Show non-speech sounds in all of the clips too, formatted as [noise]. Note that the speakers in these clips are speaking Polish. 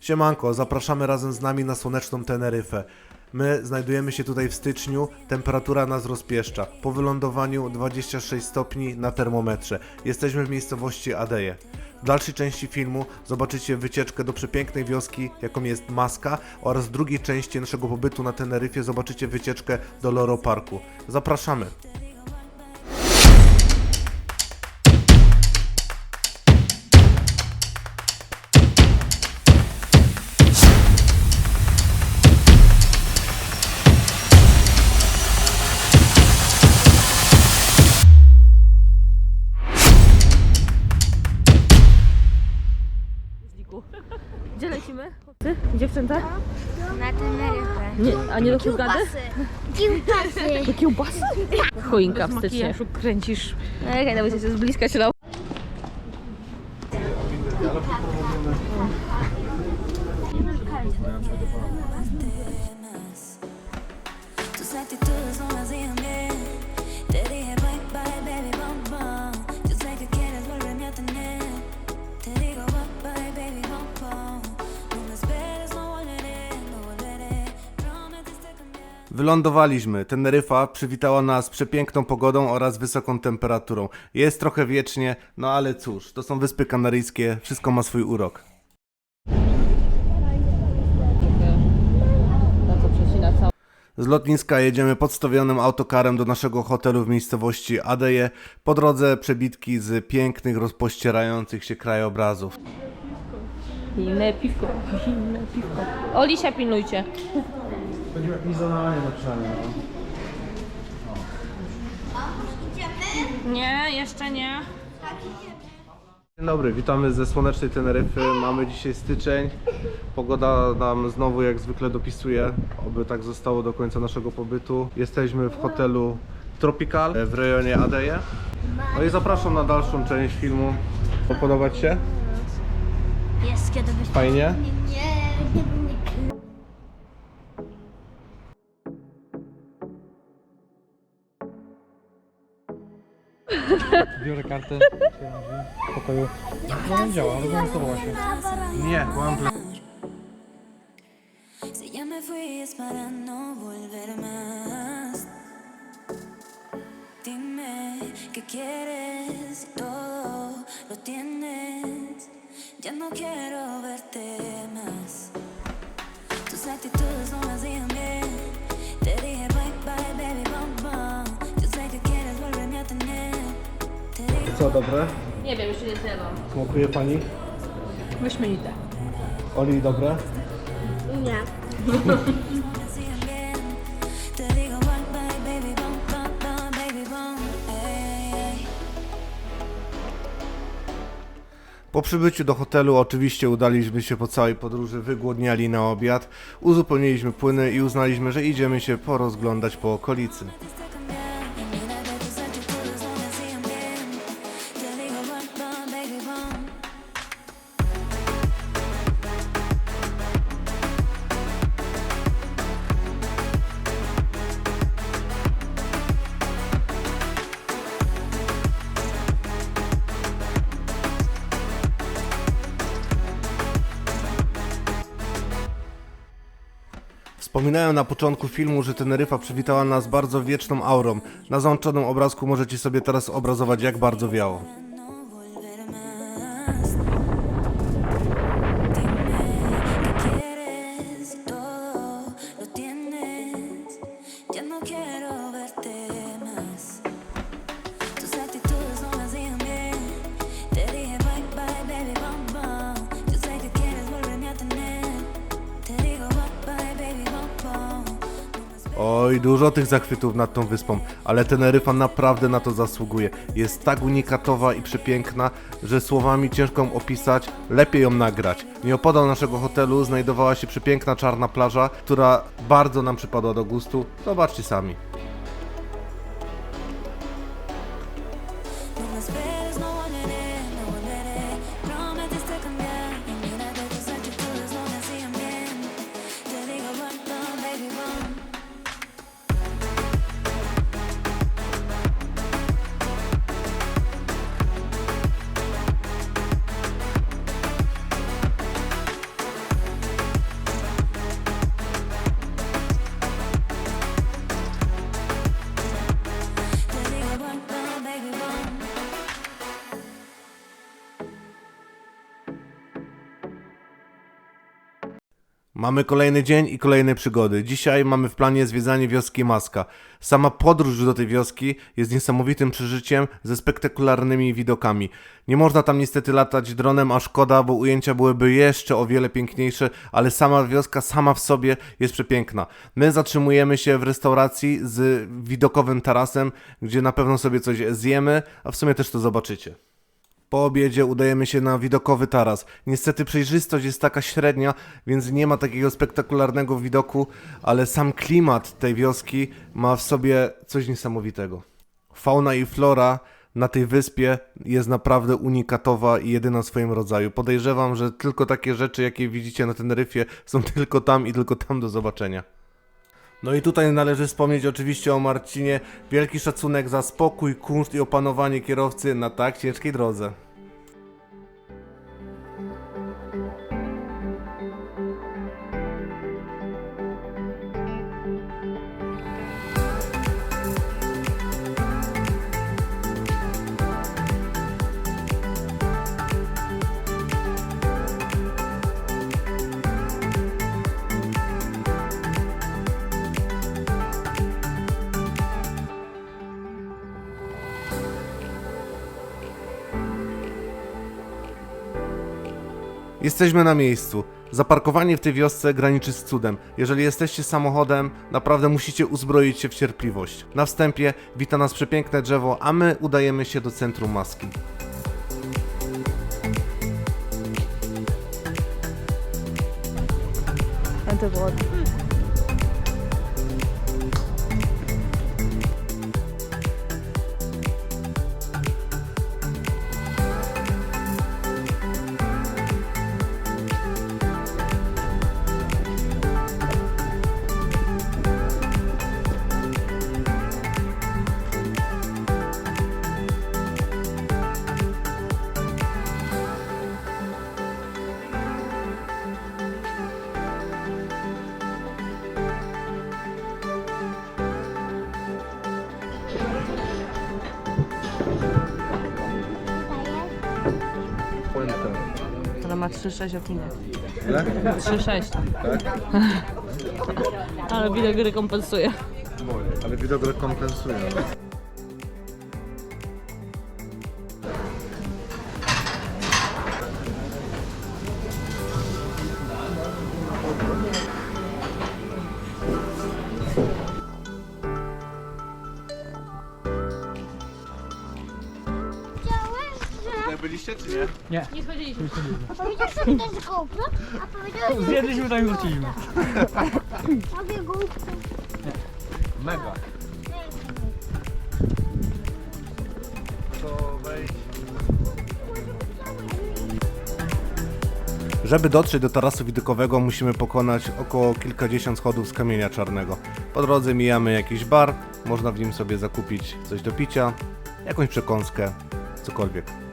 Siemanko, zapraszamy razem z nami na słoneczną Teneryfę. My znajdujemy się tutaj w styczniu, temperatura nas rozpieszcza. Po wylądowaniu 26 stopni na termometrze. Jesteśmy w miejscowości Adeje. W dalszej części filmu zobaczycie wycieczkę do przepięknej wioski, jaką jest Maska, oraz w drugiej części naszego pobytu na Teneryfie zobaczycie wycieczkę do Loro Parku. Zapraszamy! Nie, a nie do Hurgady? Kiełbasy. Do kiełbasy? Choinka w styczniu. kręcisz. Ej, no się z bliska się lał. Wylądowaliśmy. Teneryfa przywitała nas przepiękną pogodą oraz wysoką temperaturą. Jest trochę wiecznie, no ale cóż, to są Wyspy Kanaryjskie, wszystko ma swój urok. Z lotniska jedziemy podstawionym autokarem do naszego hotelu w miejscowości Adeje. Po drodze przebitki z pięknych, rozpościerających się krajobrazów. Inne piwko. Inne piwko. Olisia pilnujcie. Będziemy jakieś zadanie na przynajmniej. Nie, jeszcze nie. Dzień dobry, witamy ze słonecznej Teneryfy. Mamy dzisiaj styczeń. Pogoda nam znowu jak zwykle dopisuje, oby tak zostało do końca naszego pobytu. Jesteśmy w hotelu Tropical w rejonie Adeje. No i zapraszam na dalszą część filmu. Podobać się? Jest kiedy byś... Fajnie? Nie, Biorę kartę, w pokoju. No Si ya me fui para no volver más. Dime qué quieres todo lo tienes. Ya no quiero Co, dobre? Nie wiem, jeszcze nie zjadłam. Smakuje pani? Wyśmienite. Oli, dobre? nie. Te digo bye bye, baby, bum bum bum, baby, bum. Ey, ey. Po przybyciu do hotelu oczywiście udaliśmy się po całej podróży, wygłodniali na obiad, uzupełniliśmy płyny i uznaliśmy, że idziemy się porozglądać po okolicy. Wspominałem na początku filmu, że Teneryfa przywitała nas bardzo wieczną aurą. Na załączonym obrazku możecie sobie teraz obrazować jak bardzo wiało. Oj, dużo tych zachwytów nad tą wyspą, ale Teneryfa naprawdę na to zasługuje. Jest tak unikatowa i przepiękna, że słowami ciężko ją opisać, lepiej ją nagrać. Nieopodal naszego hotelu znajdowała się przepiękna czarna plaża, która bardzo nam przypadła do gustu. Zobaczcie sami. Mamy kolejny dzień i kolejne przygody. Dzisiaj mamy w planie zwiedzanie wioski Maska. Sama podróż do tej wioski jest niesamowitym przeżyciem ze spektakularnymi widokami. Nie można tam niestety latać dronem, a szkoda, bo ujęcia byłyby jeszcze o wiele piękniejsze, ale sama wioska sama w sobie jest przepiękna. My zatrzymujemy się w restauracji z widokowym tarasem, gdzie na pewno sobie coś zjemy, a w sumie też to zobaczycie. Po obiedzie udajemy się na widokowy taras. Niestety przejrzystość jest taka średnia, więc nie ma takiego spektakularnego widoku, ale sam klimat tej wioski ma w sobie coś niesamowitego. Fauna i flora na tej wyspie jest naprawdę unikatowa i jedyna w swoim rodzaju. Podejrzewam, że tylko takie rzeczy, jakie widzicie na Teneryfie, są tylko tam i tylko tam do zobaczenia. No i tutaj należy wspomnieć oczywiście o Marcinie. Wielki szacunek za spokój, kunszt i opanowanie kierowcy na tak ciężkiej drodze. Jesteśmy na miejscu. Zaparkowanie w tej wiosce graniczy z cudem. Jeżeli jesteście samochodem, naprawdę musicie uzbroić się w cierpliwość. Na wstępie wita nas przepiękne drzewo, a my udajemy się do centrum maski. To było ma 3,6 opinię. Ile? 3,6. Tak? [laughs] Ale widok rekompensuje. Ale widok rekompensuje. Byliście czy nie? Nie. Nie chodziliśmy. Powiedziałeś, że to jest GoPro, a powiedziałeś, że Zjedliśmy tak i wróciliśmy. robię GoPro. Mega. To wejdź. Żeby dotrzeć do tarasu widokowego musimy pokonać około kilkadziesiąt schodów z kamienia czarnego. Po drodze mijamy jakiś bar, można w nim sobie zakupić coś do picia, jakąś przekąskę, cokolwiek.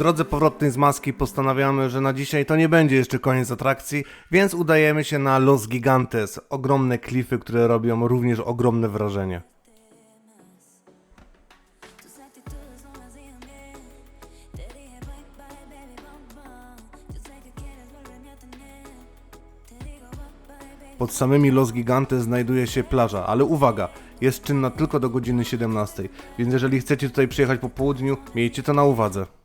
Drodze powrotnej z maski postanawiamy, że na dzisiaj to nie będzie jeszcze koniec atrakcji, więc udajemy się na Los Gigantes, ogromne klify, które robią również ogromne wrażenie. Pod samymi Los Gigantes znajduje się plaża, ale uwaga, jest czynna tylko do godziny 17, więc jeżeli chcecie tutaj przyjechać po południu, miejcie to na uwadze.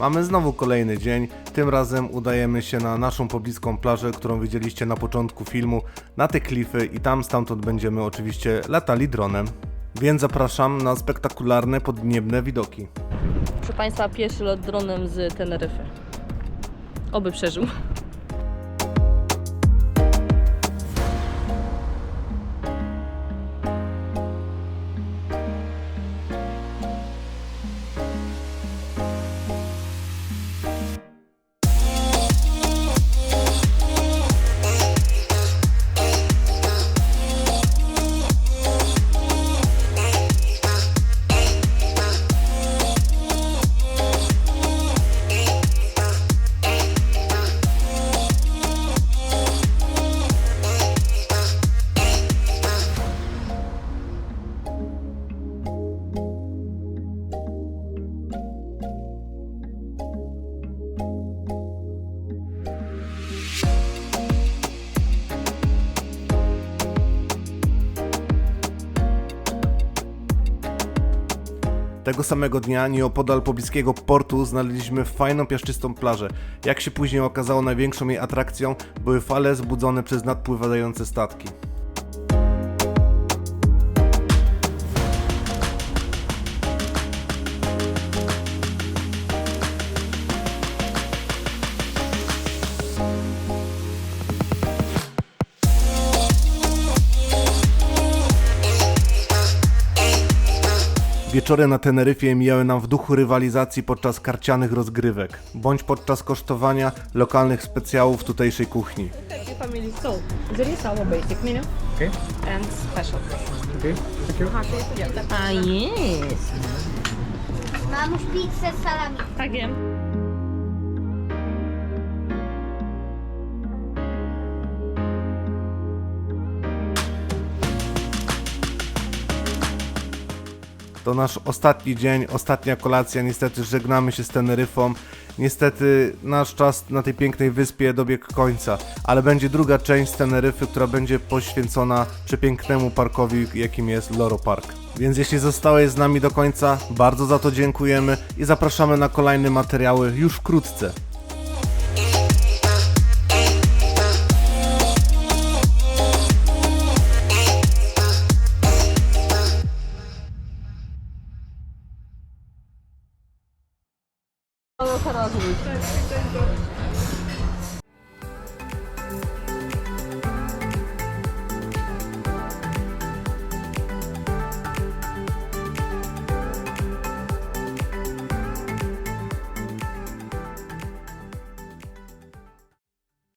Mamy znowu kolejny dzień. Tym razem udajemy się na naszą pobliską plażę, którą widzieliście na początku filmu, na te klify i tam stamtąd będziemy oczywiście latali dronem. Więc zapraszam na spektakularne podniebne widoki. Proszę Państwa, pierwszy lot dronem z Teneryfy. Oby przeżył. Tego samego dnia nieopodal pobliskiego portu znaleźliśmy fajną piaszczystą plażę. Jak się później okazało, największą jej atrakcją były fale zbudzone przez nadpływające statki. Wieczory na Teneryfie mijały nam w duchu rywalizacji podczas karcianych rozgrywek, bądź podczas kosztowania lokalnych specjałów tutejszej kuchni. Family so, there is our basic menu Okay. and special. Okay. Thank you. A jest. Mamuś pizzę z salami. Tak wiem. To nasz ostatni dzień, ostatnia kolacja. Niestety żegnamy się z Teneryfą. Niestety nasz czas na tej pięknej wyspie dobiegł końca, ale będzie druga część z Teneryfy, która będzie poświęcona przepięknemu parkowi, jakim jest Loro Park. Więc jeśli zostałeś z nami do końca, bardzo za to dziękujemy i zapraszamy na kolejne materiały już wkrótce. 사러 가서